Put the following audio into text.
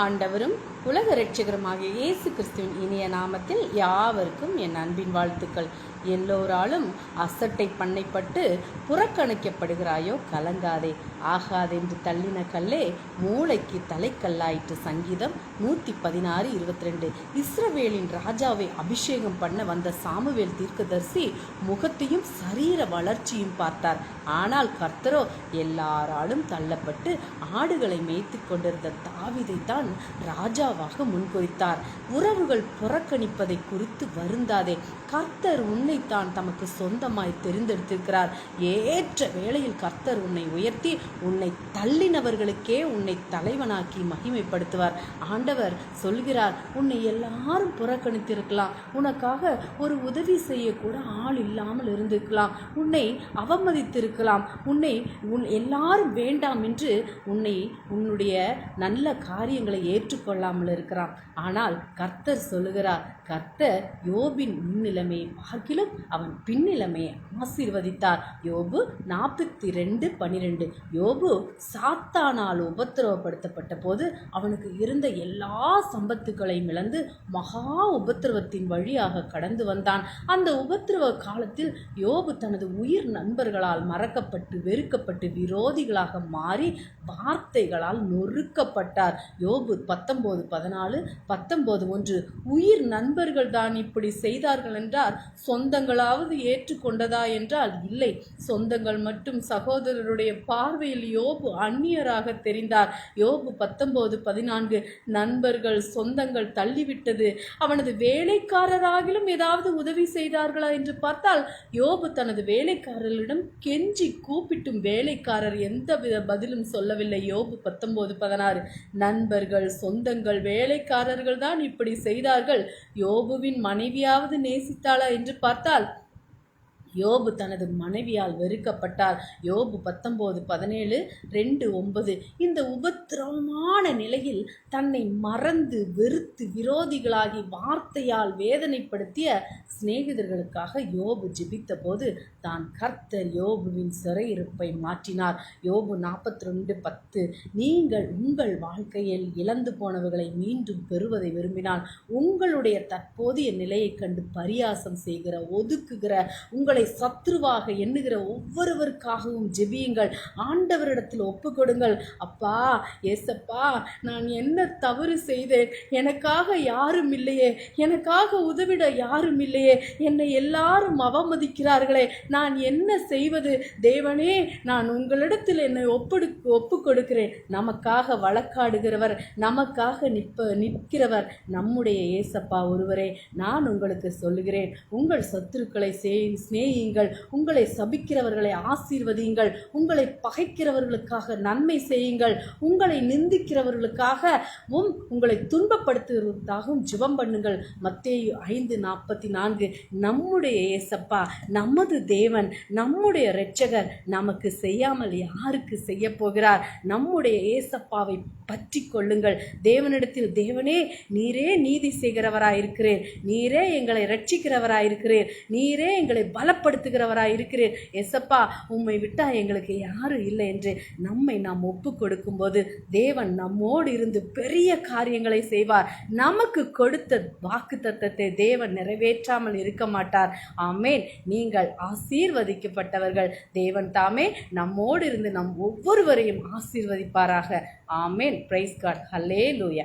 ஆண்டவரும் உலக ரட்சகருமாகிய இயேசு கிறிஸ்துவின் இனிய நாமத்தில் யாவருக்கும் என் அன்பின் வாழ்த்துக்கள். எல்லோராலும் அசட்டை பண்ணைப்பட்டு புறக்கணிக்கப்படுகிறாயோ கலங்காதே. ஆகாதென்று தள்ளின கல்லே மூளைக்கு தலைக்கல்லாயிற்று சங்கீதம் நூற்றி பதினாறு இருபத்தி ரெண்டு இஸ்ரவேலின் ராஜாவை அபிஷேகம் பண்ண வந்த சாமுவேல் தீர்க்கதர்சி முகத்தையும் சரீர வளர்ச்சியும் பார்த்தார். ஆனால் கர்த்தரோ எல்லாராலும் தள்ளப்பட்டு ஆடுகளை மேய்த்து கொண்டிருந்த தாவிதை தான் ராஜாவாக முன்குறித்தார் உறவுகள் புறக்கணிப்பதை குறித்து வருந்தாதே. கர்த்தர் உன்னைத்தான் தமக்கு சொந்தமாய் தெரிந்தெடுத்திருக்கிறார். ஏற்ற வேளையில் கர்த்தர் உன்னை உயர்த்தி உன்னை தள்ளினவர்களுக்கே உன்னை தலைவனாக்கி மகிமைப்படுத்துவார். ஆண்டவர் சொல்கிறார் உன்னை எல்லாரும் புறக்கணித்திருக்கலாம். உனக்காக ஒரு உதவி செய்யக்கூட ஆள் இல்லாமல் இருந்திருக்கலாம். உன்னை அவமதித்திருக்கலாம். உன்னை உன் எல்லாரும் வேண்டாம் என்று உன்னை உன்னுடைய நல்ல காரியங்களை ஏற்றுக்கொள்ளாமல் இருக்கிறான். ஆனால் கர்த்தர் சொல்லுகிறார் கர்த்தர் யோபின் முன்னிலைமையை பார்க்கிலும் அவன் பின்னிலைமையை ஆசீர்வதித்தார். யோபு நாற்பத்தி ரெண்டு பனிரெண்டு. யோபு சாத்தானால் உபத்திரவப்படுத்தப்பட்ட போது அவனுக்கு இருந்த எல்லா சம்பத்துக்களையும் இழந்து மகா உபத்திரவத்தின் வழியாக கடந்து வந்தான். அந்த உபத்திரவ காலத்தில் யோபு தனது உயிர் நண்பர்களால் மறக்கப்பட்டு வெறுக்கப்பட்டு விரோதிகளாக மாறி வார்த்தைகளால் நொறுக்கப்பட்டார். யோபு பத்தொம்போது பதினாலு பத்தொம்போது ஒன்று. உயிர் நண்பர்கள் தான் இப்படி செய்தார்கள் என்றால் சொந்தங்களாவது ஏற்றுக்கொண்டதா என்றால் இல்லை. சொந்தங்கள் மட்டும் சகோதரருடைய பார்வையில் யோபு அந்நியராக தெரிந்தார். யோபு பத்தொம்போது பதினான்கு. நண்பர்கள் சொந்தங்கள் தள்ளிவிட்டது. அவனது வேலைக்காரராகிலும் ஏதாவது உதவி செய்தார்களா என்று பார்த்தால் யோபு தனது வேலைக்காரர்களிடம் கெஞ்சி கூப்பிட்டும் வேலைக்காரர் எந்தவித பதிலும் சொல்லவில்லை. யோபு பத்தொம்போது பதினாறு. நண்பர்கள் சொந்தங்கள் வேலைக்காரர்கள் தான் இப்படி செய்தார்கள். யோபுவின் மனைவியாவது நேசித்தாளா என்று பார்த்தால் யோபு தனது மனைவியால் வெறுக்கப்பட்டார். யோபு பத்தொம்போது பதினேழு ரெண்டு ஒன்பது. இந்த உபத்திரவமான நிலையில் தன்னை மறந்து வெறுத்து விரோதிகளாகி வார்த்தையால் வேதனைப்படுத்திய சிநேகிதர்களுக்காக யோபு ஜெபித்த போது தான் கர்த்தர் யோபுவின் சிறையிருப்பை மாற்றினார். யோபு நாற்பத்தி ரெண்டு பத்து. நீங்கள் உங்கள் வாழ்க்கையில் இழந்து போனவர்களை மீண்டும் பெறுவதை விரும்பினால் உங்களுடைய தற்போதைய நிலையைக் கண்டு பரியாசம் செய்கிற ஒதுக்குகிற உங்களை உங்களை சத்ருவாக எண்ணுகிற ஒவ்வொருவருக்காகவும் ஜெபியுங்கள். ஆண்டவரிடத்தில் ஒப்பு கொடுங்கள் அப்பா ஏசப்பா நான் என்ன தவறு செய்தேன்? எனக்காக யாரும் இல்லையே. எனக்காக உதவிட யாரும் இல்லையே. என்னை எல்லாரும் அவமதிக்கிறார்களே. நான் என்ன செய்வது? தேவனே நான் உங்களிடத்தில் என்னை ஒப்படு ஒப்பு கொடுக்கிறேன் நமக்காக வழக்காடுகிறவர் நமக்காக நிற்ப நிற்கிறவர் நம்முடைய ஏசப்பா ஒருவரே. நான் உங்களுக்கு சொல்லுகிறேன். உங்கள் சத்துருக்களை சே ஸ்நேகி உங்களை சபிக்கிறவர்களை ஆசீர்வதியுங்கள். உங்களை பகைக்கிறவர்களுக்காக நன்மை செய்யுங்கள். உங்களை நிந்திக்கிறவர்களுக்காகவும் உங்களை துன்பப்படுத்துவதற்காகவும் ஜெபம் பண்ணுங்கள். மத்தேயு ஐந்து நாற்பத்தி நான்கு நம்முடைய ஏசப்பா நமது தேவன் நம்முடைய இரட்சகர் நமக்கு செய்யாமல் யாருக்கு செய்ய போகிறார்? நம்முடைய ஏசப்பாவை பற்றி கொள்ளுங்கள். தேவனிடத்தில் தேவனே நீரே நீதி செய்கிறவராயிருக்கிறேன். நீரே எங்களை ரட்சிக்கிறவராயிருக்கிறேன் நீரே எங்களை பல பலப்படுத்துகிறவராக இருக்கிறேன் எசப்பா உம்மை விட்டால் எங்களுக்கு யாரும் இல்லை என்று நம்மை நாம் ஒப்பு கொடுக்கும்போது தேவன் நம்மோடு இருந்து பெரிய காரியங்களை செய்வார். நமக்கு கொடுத்த வாக்கு தத்தத்தை தேவன் நிறைவேற்றாமல் இருக்க மாட்டார். ஆமேன். நீங்கள் ஆசீர்வதிக்கப்பட்டவர்கள். தேவன் தாமே நம்மோடு இருந்து நம் ஒவ்வொருவரையும் ஆசீர்வதிப்பாராக. ஆமேன். பிரைஸ் காட் ஹலே லூயா